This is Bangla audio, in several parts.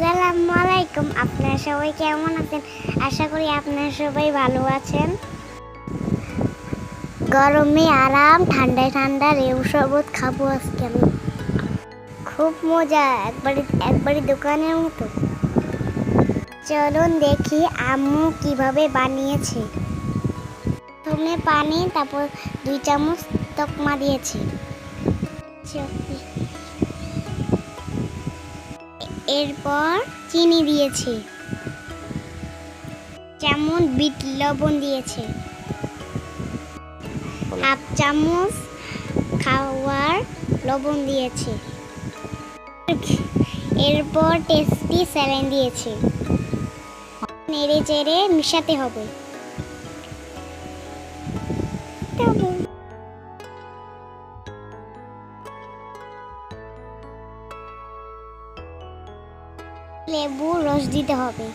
আসসালামু আলাইকুম। আপনারা সবাই কেমন আছেন? আশা করি আপনারা সবাই ভালো আছেন। গরমে আরাম, ঠান্ডায় ঠান্ডা, রেউ শরবত খাব আজকে আমি। খুব মজা, একবারে একবারে দোকানের মতো। চলুন দেখি আম্মু কীভাবে বানিয়েছে। প্রথমে পানি, তারপর দুই চামচ তকমা দিয়েছে। এরপর চিনি দিয়েছে। যেমন বিট লবণ দিয়েছে। হাফ চামচ খাওয়ার লবণ দিয়েছে। এরপর টেস্টি স্যালাইন দিয়েছে। নেড়ে চেড়ে মিশাতে হবে। লেবু রস দিতে হবে।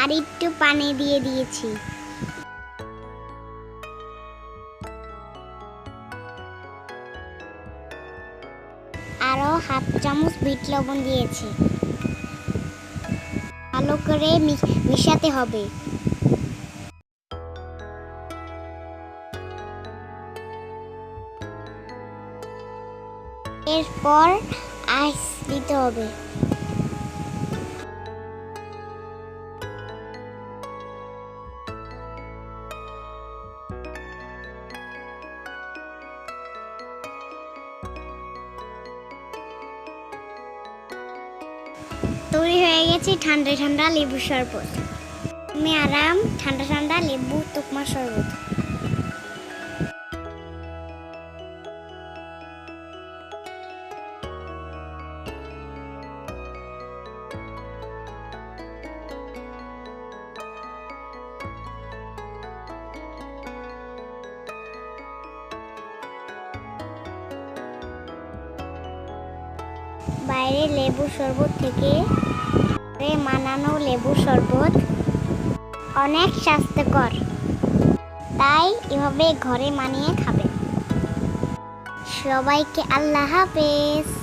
আর একটু পানি দিয়ে দিয়েছি। আরও হাফ চামচ বিট লবণ দিয়েছি। ভালো করে মিশাতে হবে। এরপর আইস দিতে হবে। গেছে ঠান্ডা ঠান্ডা লেবু শরবত আমি আরাম ঠান্ডা ঠান্ডা লেবু তুকমা শরবত বাইরে লেবু শরবত থেকে মানানো লেবু শরবত অনেক স্বাস্থ্যকর। তাই এভাবে ঘরে মানিয়ে খাবে। সবাইকে আল্লাহ হাফেজ।